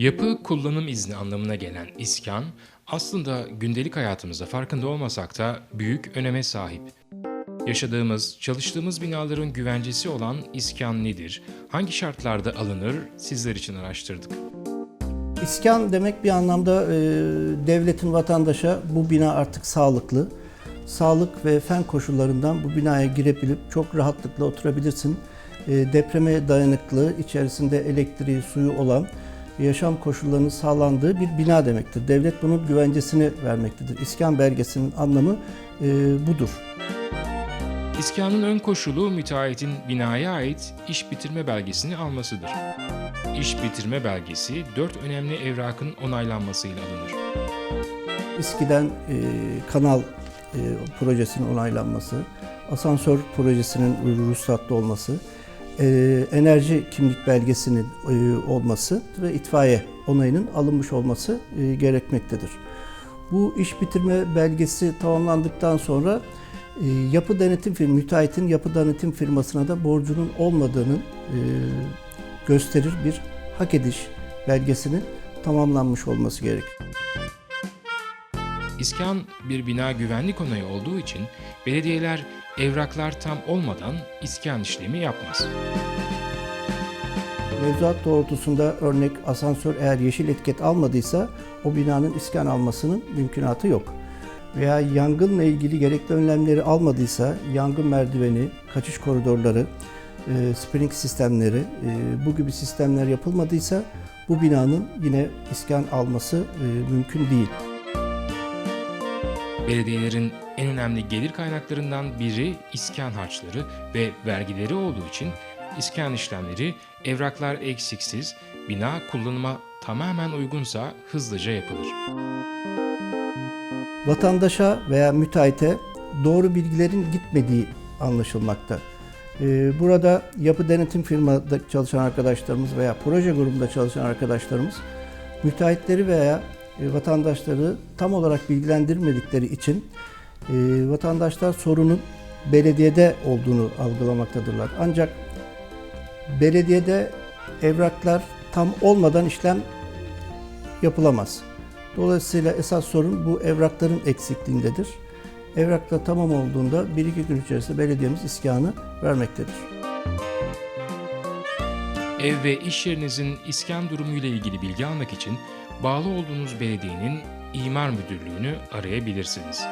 Yapı kullanım izni anlamına gelen iskan aslında gündelik hayatımızda farkında olmasak da büyük öneme sahip. Yaşadığımız, çalıştığımız binaların güvencesi olan iskan nedir? Hangi şartlarda alınır? Sizler için araştırdık. İskan demek bir anlamda e, devletin vatandaşa bu bina artık sağlıklı, sağlık ve fen koşullarından bu binaya girebilip çok rahatlıkla oturabilirsin. E, depreme dayanıklı, içerisinde elektriği, suyu olan, yaşam koşullarının sağlandığı bir bina demektir. Devlet bunun güvencesini vermektedir. İskan belgesinin anlamı e, budur. İskanın ön koşulu müteahhitin binaya ait iş bitirme belgesini almasıdır. İş bitirme belgesi dört önemli evrakın onaylanmasıyla alınır. İSKİ'den e, kanal e, projesinin onaylanması, asansör projesinin ruhsatlı olması, e, enerji kimlik belgesinin e, olması ve itfaiye onayının alınmış olması e, gerekmektedir. Bu iş bitirme belgesi tamamlandıktan sonra yapı denetim firması, müteahhitin yapı denetim firmasına da borcunun olmadığını gösterir bir hak ediş belgesinin tamamlanmış olması gerekir. İskan bir bina güvenlik onayı olduğu için belediyeler evraklar tam olmadan iskan işlemi yapmaz. Mevzuat doğrultusunda örnek asansör eğer yeşil etiket almadıysa o binanın iskan almasının mümkünatı yok. Veya yangınla ilgili gerekli önlemleri almadıysa yangın merdiveni, kaçış koridorları, e, spring sistemleri e, bu gibi sistemler yapılmadıysa bu binanın yine iskan alması e, mümkün değil. Belediyelerin en önemli gelir kaynaklarından biri iskan harçları ve vergileri olduğu için iskan işlemleri evraklar eksiksiz, bina kullanıma tamamen uygunsa hızlıca yapılır. vatandaşa veya müteahhite doğru bilgilerin gitmediği anlaşılmakta. Ee, Burada yapı denetim firmada çalışan arkadaşlarımız veya proje grubunda çalışan arkadaşlarımız müteahhitleri veya vatandaşları tam olarak bilgilendirmedikleri için e, vatandaşlar sorunun belediyede olduğunu algılamaktadırlar. Ancak belediyede evraklar tam olmadan işlem yapılamaz. Dolayısıyla esas sorun bu evrakların eksikliğindedir. Evraklar tamam olduğunda 1-2 gün içerisinde belediyemiz iskanı vermektedir. Ev ve iş yerinizin iskan durumuyla ilgili bilgi almak için bağlı olduğunuz belediyenin imar müdürlüğünü arayabilirsiniz.